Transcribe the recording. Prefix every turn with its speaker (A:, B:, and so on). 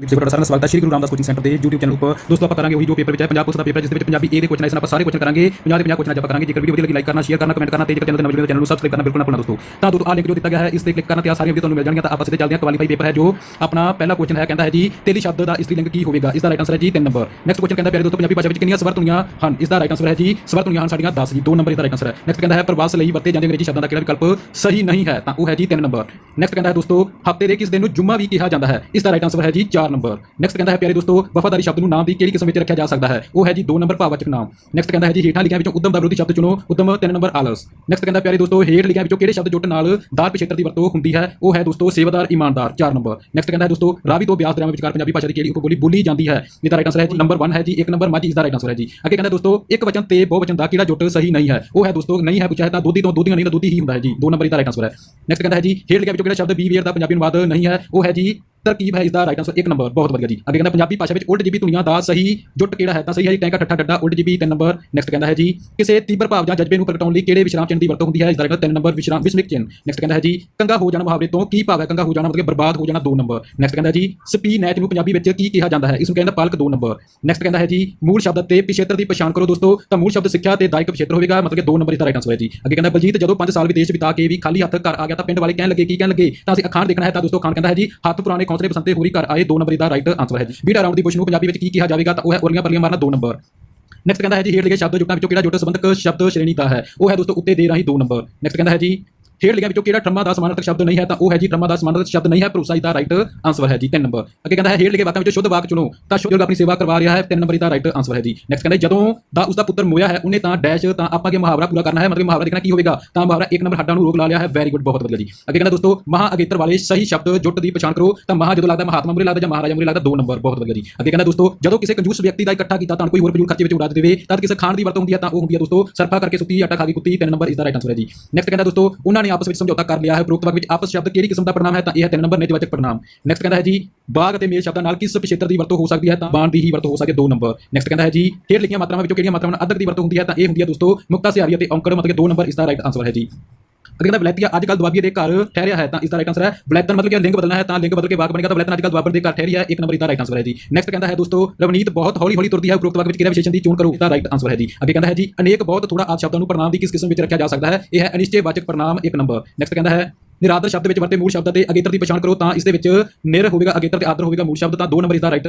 A: ਜੀ ਤੁਹਾਡਾ ਸਾਰਿਆਂ ਦਾ ਸਵਾਗਤ ਹੈ ਸ਼੍ਰੀ ਗੁਰੂ ਰਾਮਦਾਸ ਕੋਚਿੰਗ ਸੈਂਟਰ ਦੇ YouTube ਚੈਨਲ ਉੱਪਰ ਦੋਸਤੋ ਆਪਾਂ ਕਰਾਂਗੇ ਉਹੀ ਜੋ ਪੇਪਰ ਵਿੱਚ ਹੈ ਪੰਜਾਬ ਪੁਲਿਸ ਦਾ ਪੇਪਰ ਜਿਸ ਦੇ ਵਿੱਚ ਪੰਜਾਬੀ A ਦੇ ਕੁਐਸਚਨ ਆਏ ਆਪਾਂ ਸਾਰੇ ਕੁਐਸਚਨ ਕਰਾਂਗੇ। 50 ਦੇ 50 ਕੁਐਸਚਨ ਆਪਾਂ ਕਰਾਂਗੇ, ਜੇਕਰ ਵੀਡੀਓ ਵਧੀਆ ਲੱਗੀ ਲਾਈਕ ਕਰਨਾ ਸ਼ੇਅਰ ਕਰਨਾ ਕਮੈਂਟ ਕਰਨਾ, ਤੇ ਜੇਕਰ ਚੈਨਲ ਤੇ ਨਵੇਂ ਵੀਡੀਓ ਚੈਨਲ ਨੂੰ ਸਬਸਕ੍ਰਾਈਬ ਕਰਨਾ ਬਿਲਕੁਲ ਨਾ ਭੁੱਲਣਾ, ਦੋਸਤੋ। ਤਾਂ ਦੋਸਤੋ ਆ ਲਿੰਕ ਜੋ ਦਿੱਤਾ ਗਿਆ ਹੈ, ਇਸ ਤੇ ਕਲਿੱਕ ਕਰਨਾ ਤੇ ਆ ਸਾਰੀਆਂ ਵੀਡੀਓ ਤੁਹਾਨੂੰ ਮਿਲ ਜਾਣਗੀਆਂ, ਤਾਂ ਆਪਾਂ ਸਿੱਧੇ ਚੱਲਦੇ ਹਾਂ ਕੁਆਲੀਫਾਈ ਪੇਪਰ ਹੈ ਜੋ ਆਪਣਾ ਪਹਿਲਾ ਕੁਐਸਚਨ ਹੈ, ਕਹਿੰਦਾ ਹੈ ਜੀ, ਤੇਲੀ ਸ਼ਬਦ ਦਾ ਇਸਤਰੀ ਲਿੰਗ ਕੀ ਹੋਵੇਗਾ? ਇਸ ਦਾ ਰਾਈਟ ਆਨਸਰ ਹੈ ਜੀ 3 ਨੰਬਰ ਨੈਕਸਟ ਕੁਐਸਚਨ ਕਹਿੰਦਾ, ਪਿਆਰੇ ਦੋਸਤੋ, ਪੰਜਾਬੀ ਭਾਸ਼ਾ ਵਿੱਚ ਕਿੰਨੀਆਂ ਸਵਰ ਧੁਨੀਆਂ ਹਨ? ਇਸ ਦਾ ਰਾਈਟ ਆਨਸਰ ਹੈ ਜੀ, ਸਵਰ ਧੁਨੀਆਂ ਹਨ ਸਾਡੀਆਂ 10 ਜੀ 2 ਨੰਬਰ ਇਸ ਦਾ ਰਾਈਟ ਆਨਸਰ ਹੈ। ਨੈਕਸਟ ਕਹਿੰਦਾ ਹੈ, ਪ੍ਰਵਾਸ ਲਈ ਵਰਤੇ ਜਾਂਦੇ ਅੰਗਰੇਜ਼ੀ ਸ਼ਬਦਾਂ ਦਾ ਕਿਹੜਾ ਵਿਕਲਪ ਸਹੀ ਨਹੀਂ ਹੈ? ਤਾਂ ਉਹ ਹੈ ਜੀ 3 ਨੰਬਰ ਨੈਕਸਟ ਕਹਿੰਦਾ ਹੈ, ਦੋਸਤੋ, ਹਫ਼ਤੇ ਦੇ ਕਿਸ ਦਿਨ ਨੂੰ ਜੁਮਾ ਵੀ ਕਿਹਾ ਜਾਂਦਾ ਹੈ? ਇਸ ਦਾ ਰਾਈਟ ਆਨਸਰ ਹੈ ਜੀ 4 ਨੰਬਰ। ਨੈਕਸਟ ਕਹਿੰਦਾ ਹੈ, ਪਿਆਰੇ ਦੋਸਤੋ, ਵਫਾਦਾਰੀ ਸ਼ਬਦ ਨੂੰ ਨਾਮ ਦੀ ਕਿਹੜੀ ਕਿਸਮ ਵਿੱਚ ਰੱਖਿਆ ਜਾ ਸਕਦਾ ਹੈ? ਉਹ ਹੈ ਜੀ 2 ਨੰਬਰ ਭਾਵਵਾਚਕ ਨਾਮ। ਨੈਕਸਟ ਕਹਿੰਦਾ ਹੈ ਜੀ, ਹੇਠਾਂ ਲਿਖਿਆ ਵਿੱਚੋਂ ਉਦਮ ਦਾ ਵਿਰੋਧੀ ਸ਼ਬਦ ਚੁਣੋ, ਉਦਮ 3 ਨੰਬਰ ਆਲਸ। ਨੈਕਸਟ ਕਹਿੰਦਾ, ਪਿਆਰੇ ਦੋਸਤੋ, ਹੇਠ ਲਿਖਿਆ ਵਿੱਚੋਂ ਕਿਹੜੇ ਸ਼ਬਦ ਜੁੱਟ ਨਾਲ ਦਾਰ ਪਿਛੇਤਰ ਦੀ ਵਰਤੋਂ ਹੁੰਦੀ ਹੈ? ਉਹ ਹੈ ਦੋਸਤੋ, ਸੇਵਾਦਾਰ, ਇਮਾਨਦਾਰ 4 ਨੰਬਰ। ਨੈਕਸਟ ਕਹਿੰਦਾ ਹੈ, ਦੋਸਤੋ, ਰਾਵੀ ਤੋਂ ਬਿਆਸ ਦਰਿਆਵਾਂ ਵਿਚਕਾਰ ਪੰਜਾਬੀ ਭਾਸ਼ਾ ਦੀ ਕਿਹੜੀ ਉਪਬੋਲੀ ਬੋਲੀ ਜਾਂਦੀ ਹੈ? ਇਹਦਾ ਰਾਈਟ ਆਨਸਰ ਹੈ ਜੀ ਨੰਬਰ 1 ਹੈ ਜੀ 1 ਨੰਬਰ ਮਾਝੀ ਇਸ ਦਾ ਰਾਈਟ ਆਨਸਰ ਹੈ ਜੀ। ਅੱਗੇ ਕਹਿੰਦਾ, ਦੋਸਤੋ, ਇੱਕ ਵਚਨ ਤੇ ਬਹੁ ਵਚਨ ਦਾ ਕਿਹੜਾ ਜੁੱਟ ਸਹੀ ਨਹੀਂ ਹੈ? ਉਹ ਹੈ ਦੋਸਤੋ, ਨਹੀਂ ਹੈ ਪੁੱਛਿਆ ਹੈ ਤਾਂ ਦੋਧੀ ਤੋਂ ਦੋਧੀਆਂ ਨਹੀਂ ਤਾਂ ਦੋਧੀ ਹੀ ਹੁੰਦਾ ਹੈ ਜੀ। 2 ਨੰਬਰ ਇਹਦਾ ਰਾਈਟ ਆਨਸਰ ਹੈ। ਨੈਕਸਟ ਕਹਿੰਦਾ ਹੈ ਜੀ, ਹੇਠ ਲਿਖਿਆ ਵਿੱਚੋਂ ਕਿਹੜਾ ਸ਼ਬਦ ਬੀ ਵੇਅਰ ਦਾ ਪੰਜਾਬੀ ਅਨੁਵਾਦ ਨਹੀਂ ਹੈ? ਉਹ ਹੈ ਜੀ ਤਰਕੀਬ ਹੈ ਇਸ ਦਾ ਰਾਈਟ ਆਨਸਰ 1 ਨੰਬਰ ਬਹੁਤ ਵਧੀਆ ਜੀ। ਅੱਗੇ ਕਹਿੰਦਾ, ਪੰਜਾਬੀ ਭਾਸ਼ਾ ਵਿੱਚ ਉਲਟ ਜੀਬੀ ਧੁਨੀਆਂ ਦਾ ਸਹੀ ਜੁੱਟ ਕਿਹੜਾ ਹੈ? ਤਾਂ ਸਹੀ ਹੈ ਜੀ ਟੈਂਕਾ ਠੱਠਾ, ਡੱਡਾ ਉਲਟ ਜੀਬੀ 3 ਨੰਬਰ ਨੈਕਸਟ ਕਹਿੰਦਾ ਹੈ ਜੀ, ਕਿਸੇ ਤੀਬਰ ਭਾਵ ਜਾਂ ਜਜ਼ਬੇ ਨੂੰ ਪ੍ਰਗਟਾਉਣ ਲਈ ਕਿਹੜੇ ਵਿਸ਼ਰਾਮ ਚਿੰਨ੍ਹ ਦੀ ਵਰਤੋਂ ਹੁੰਦੀ ਹੈ? ਇਸ ਦਾ ਰਾਈਟ 3 ਨੰਬਰ ਵਿਸ਼ਰਾਮ ਵਿਸਮਿਕ ਚਿੰਨ੍ਹ। ਨੈਕਸਟ ਕਹਿੰਦਾ ਹੈ ਜੀ, ਕੰਗਾ ਹੋ ਜਾਣਾ ਮੁਹਾਵਰੇ ਤੋਂ ਕੀ ਭਾਵ ਹੈ? ਕੰਗਾ ਹੋ ਜਾਣਾ ਮਤਲਬ ਕਿ ਬਰਬਾਦ ਹੋ ਜਾਣਾ 2 ਨੰਬਰ ਨੈਕਸਟ ਕਹਿੰਦਾ ਜੀ ਸਪੀ ਨੈਚ ਨੂੰ ਪੰਜਾਬੀ ਵਿੱਚ ਕੀ ਕਿਹਾ ਜਾਂਦਾ ਹੈ? ਇਸ ਨੂੰ ਕਹਿੰਦਾ ਪਾਲਕ 2 ਨੰਬਰ ਨੈਕਸਟ ਕਹਿੰਦਾ ਹੈ ਜੀ, ਮੂਲ ਸ਼ਬਦ ਤੇ ਪਿਛੇਤਰ ਦੀ ਪਛਾਣ ਕਰੋ ਦੋਸਤੋ। ਤਾਂ ਮੂਲ ਸ਼ਬਦ ਸਿੱਖਿਆ ਤੇ ਦਾਇਕ ਪਿਛੇਤਰ ਹੋਵੇਗਾ, ਮਤਲਬ ਕਿ 2 ਨੰਬਰ ਇਸ ਦਾ ਰਾਈਟ ਆਨਸਰ ਹੈ ਜੀ। ਅੱਗੇ ਕਹਿੰਦਾ, ਬਲਜੀਤ, ਜਦੋਂ 5 ਸਾਲ ਵਿਦੇਸ਼ ਬਿਤਾ ਕੇ ਵੀ ਖਾਲੀ ਹੱਥ ਘਰ ਆ ਗਿਆ ਤਾਂ ਪਿੰਡ ਵਾਲੇ ਕਹਿਣ ਲੱਗੇ, ਕੀ ਕਹਿਣ ਲੱਗੇ? ਤਾਂ ਅਸੀਂ ਅਖਾਣ ਦੇਖਣਾ ਹੈ ਤਾਂ ਦੋਸਤੋ ਖਾਣ ਕਹਿੰਦਾ ਹੈ ਜੀ, ਹੱਥ ਪੁਰਾਣੇ ਕੌਂਸਲੇ ਬਸੰਤੇ ਹੋਰੀ ਘਰ ਆਏ 2 ਨੰਬਰ ਦਾ ਰਾਈਟ ਆਨਸਰ ਹੈ ਜੀ ਬੀਟਾ ਰਾਉਂਡ ਦੀ ਪੁੱਛ ਨੂੰ ਪੰਜਾਬੀ ਵਿੱਚ ਕੀ ਕਿਹਾ ਜਾਵੇਗਾ ਤਾਂ ਉਹ ਹੈ ਉਰਲੀਆਂ ਪਰਲੀਆਂ ਮਾਰਨਾ 2 ਨੰਬਰ। ਨੈਕਸਟ ਕਹਿੰਦਾ ਹੈ ਜੀ, ਹੇਠ ਲਿਖੇ ਸ਼ਬਦ ਜੁਟਾਂ ਵਿੱਚੋਂ ਕਿਹੜਾ ਜੁਟ ਸੰਬੰਧਕ ਸ਼ਬਦ ਸ਼੍ਰੇਣੀ ਦਾ ਹੈ? ਉਹ ਹੈ ਦੋਸਤੋ ਉੱਤੇ ਦੇ ਰਾਹੀਂ 2 ਨੰਬਰ। ਨੈਕਸਟ ਕਹਿੰਦਾ ਹੈ ਜੀ ਹੇਠ ਲਿਖਿਆਂ ਵਿੱਚੋਂ ਕਿਹੜਾ ਠਰਮਾ ਦਾ ਸਮਾਨਾਰਥਕ ਸ਼ਬਦ ਨਹੀਂ ਹੈ, ਤਾਂ ਉਹ ਹੈ ਜੀ ਠਰਮਾ ਦਾ ਸਮਾਨਾਰਥਕ ਸ਼ਬਦ ਨਹੀਂ ਹੈ, ਭਰੋਸਾ ਦਾ ਰਾਈਟ ਆਨਸਰ ਹੈ ਜੀ 3 ਨੰਬਰ ਅੱਗੇ ਕਹਿੰਦਾ ਹੈ, ਹੇਠ ਲਿਖੇ ਵਾਕਾਂ ਵਿੱਚੋਂ ਸ਼ੁੱਧ ਵਾਕ ਚੁਣੋ, ਤਾਂ ਸ਼ੁੱਧ ਆਪਣੀ ਸੇਵਾ ਕਰਵਾ ਰਿਹਾ ਹੈ 3 ਨੰਬਰ ਦਾ ਰਾਈਟ ਆਨਸਰ ਹੈ ਜੀ। ਨੈਕਸਟ ਕਹਿੰਦਾ ਜਦੋਂ ਦਾ ਉਸਦਾ ਪੁੱਤਰ ਮੋਇਆ ਹੈ, ਉਹਨੇ ਤਾਂ ਡੈਸ਼ ਤਾਂ ਆਪਾਂ ਕੇ ਮੁਹਾਵਰਾ ਪੂਰਾ ਕਰਨਾ ਹੈ, ਮਤਲਬ ਮੁਹਾਵਰਾ ਦੇਖਣਾ ਕੀ ਹੋਵੇਗਾ, ਤਾਂ ਮੁਹਾਵਰਾ 1 ਨੰਬਰ ਹੱਡਾਂ ਨੂੰ ਰੋਕ ਲਾ ਲਿਆ ਹੈ ਵੈਰੀ ਗੁੱਡ ਬਹੁਤ ਵਧੀਆ ਜੀ। ਅੱਗੇ ਕਹਿੰਦਾ ਦੋਸਤੋ, ਮਹਾ ਅਗੇਤਰ ਵਾਲੇ ਸਹੀ ਸ਼ਬਦ ਜੁੱਟ ਦੀ ਪਛਾਣ ਕਰੋ, ਤਾਂ ਮਹਾ ਜਦੋਂ ਲੱਗਦਾ ਮਹਾਤਮਾ ਮੁਰੇ, ਲੱਗਦਾ ਜਾਂ ਮਹਾਰਾਜਾ ਮੁਰੇ, ਲੱਗਦਾ 2 ਨੰਬਰ ਬਹੁਤ ਵਧੀਆ ਜੀ। ਅੱਗੇ ਕਹਿੰਦਾ ਦੋਸਤੋ, ਜਦੋਂ ਕਿਸੇ ਕੰਜੂਸ ਵਿਅਕਤੀ ਦਾ ਇਕੱਠਾ ਕੀਤਾ ਤਾਂ ਕੋਈ ਹੋਰ ਫਜ਼ੂਲ ਖਰਚੇ ਵਿੱਚ ਉਡਾ ਦੇਵੇ ਤਾਂ ਕਿਸੇ ਖਾਣ ਦੀ ਵਰਤੋਂ ਹੁੰਦੀ ਹੈ, ਤਾਂ ਉਹ ਹੁੰਦੀ ਹੈ ਦੋਸਤੋ, ਸਰਫਾ ਕਰਕੇ ਸੁੱਤੀ, ਆਟਾ ਖਾ ਗਈ ਕੁੱਤੀ 3 ਨੰਬਰ ਇਸ ਦਾ ਰਾਈਟ ਆਨਸਰ ਹੈ ਜੀ। ਨੈਕਸਟ ਕਹਿੰਦਾ ਦੋਸਤੋ, ਉਹਨਾਂ ਨੇ ਆਪਸ ਵਿੱਚ ਸਮਝੌਤਾ ਕਰ ਲਿਆ ਹੈ, ਉਪਰੋਕਤ ਵਾਕ ਵਿੱਚ ਆਪਸ ਸ਼ਬਦ ਕਿਹੜੀ ਕਿਸਮ ਦਾ ਪੜਨਾਮ ਹੈ, ਤਾਂ ਇਹ ਹੈ 3 ਨੰਬਰ ਨਿਜਵਾਚਕ ਪੜਨਾਮ ਨੈਕਸਟ ਕਹਿੰਦਾ ਹੈ ਜੀ, ਬਾਗ ਅਤੇ ਮੇਲ ਸ਼ਬਦਾਂ ਨਾਲ ਕਿਸ ਪਿਛੇਤਰ ਦੀ ਵਰਤੋਂ ਹੋ ਸਕਦੀ ਹੈ, ਤਾਂ ਬਾਣ ਦੀ ਹੀ ਵਰਤੋਂ ਹੋ ਸਕਦੀ ਹੈ 2 ਨੰਬਰ। ਨੈਕਸਟ ਕਹਿੰਦਾ ਹੈ ਜੀ, ਹੇਠ ਲਿਖੀਆਂ ਮਾਤਰਾਵਾਂ ਵਿੱਚੋਂ ਕਿਹੜੀਆਂ ਮਾਤਰਾਵਾਂ ਨਾਲ ਅੱਧਕ ਦੀ ਵਰਤੋਂ ਹੁੰਦੀ ਹੈ, ਤਾਂ ਇਹ ਹੁੰਦੀ ਹੈ ਦੋਸਤੋ, ਮੁਕਤਾ ਸਿਆਰੀ ਅਤੇ ਔਂਕੜ, ਮਤਲਬ ਕਿ 2 ਨੰਬਰ ਇਸ ਦਾ ਰਾਈਟ ਆਨਸਰ ਹੈ ਜੀ। ਅੱਗੇ ਕਹਿੰਦਾ ਵਲੈਤੀਆ ਅੱਜ ਕੱਲ ਦੁਆਬੀਏ ਦੇ ਘਰ ਠਹਿਰਿਆ ਹੈ, ਤਾਂ ਇਸ ਦਾ ਰਾਈਟ ਆਨਸਰ ਹੈ ਵਲੈਤਨ, ਮਤਲਬ ਕਿ ਲਿੰਗ ਬਦਲਣਾ ਹੈ, ਤਾਂ ਲਿੰਗ ਬਦਲ ਕੇ ਵਾਕ ਬਣੇਗਾ, ਤਾਂ ਵਲੈਤਨ ਅੱਜ ਕੱਲ ਦੁਆਬਰ ਦੇ ਘਰ ਠਹਿਰੀ ਹੈ, ਇੱਕ ਨੰਬਰ ਦਾ ਰਾਈਟ ਆਨਸਰ ਹੈ ਜੀ। ਨੈਕਸਟ ਕਹਿੰਦਾ ਹੈ ਦੋਸਤੋ, ਰਵਨੀਤ ਬਹੁਤ ਹੌਲੀ ਹੌਲੀ ਤੁਰਦੀ ਹੈ, ਉਪਰੋਕਤ ਵਾਕ ਵਿੱਚ ਕਿਹੜੇ ਵਿਸ਼ੇਸ਼ਣ ਦੀ ਚੋਣ ਕਰੋ ਇਸ ਦਾ ਰਾਈਟ ਆਨਸਰ ਹੈ ਜੀ। ਅੱਗੇ ਕਹਿੰਦਾ ਹੈ ਜੀ, ਅਨੇਕ ਬਹੁਤ ਥੋੜਾ ਆਦ ਸ਼ਬਦਾਂ ਨੂੰ ਪੜਨਾਮ ਦੀ ਕਿਸ ਕਿਸਮ ਵਿੱਚ ਰੱਖਿਆ ਜਾ ਸਕਦਾ ਹੈ, ਇਹ ਹੈ ਅਨਿਸ਼ਚੈ ਵਾਚਕ ਪੜਨਾਮ ਇੱਕ ਨੰਬਰ ਨੈਕਸਟ ਕਹਿੰਦਾ ਹੈ, ਨਿਰਾਦਰ ਸ਼ਬਦ ਵਿੱਚ ਵਰਤੇ ਮੂਲ ਸ਼ਬਦਾਂ ਤੇ ਅਗੇਤਰ ਦੀ ਪਛਾਣ ਕਰੋ, ਤਾਂ ਇਸ ਦੇ ਵਿੱਚ ਨਿਰ ਹੋਵੇਗਾ, ਅਗੇਤਰ ਤੇ ਆਦਰ ਹੋਵੇਗਾ ਮੂਲ ਸ਼ਬਦ, ਤਾਂ ਦੋ ਨੰਬਰ ਇਸ ਦਾ ਰਾਈਟ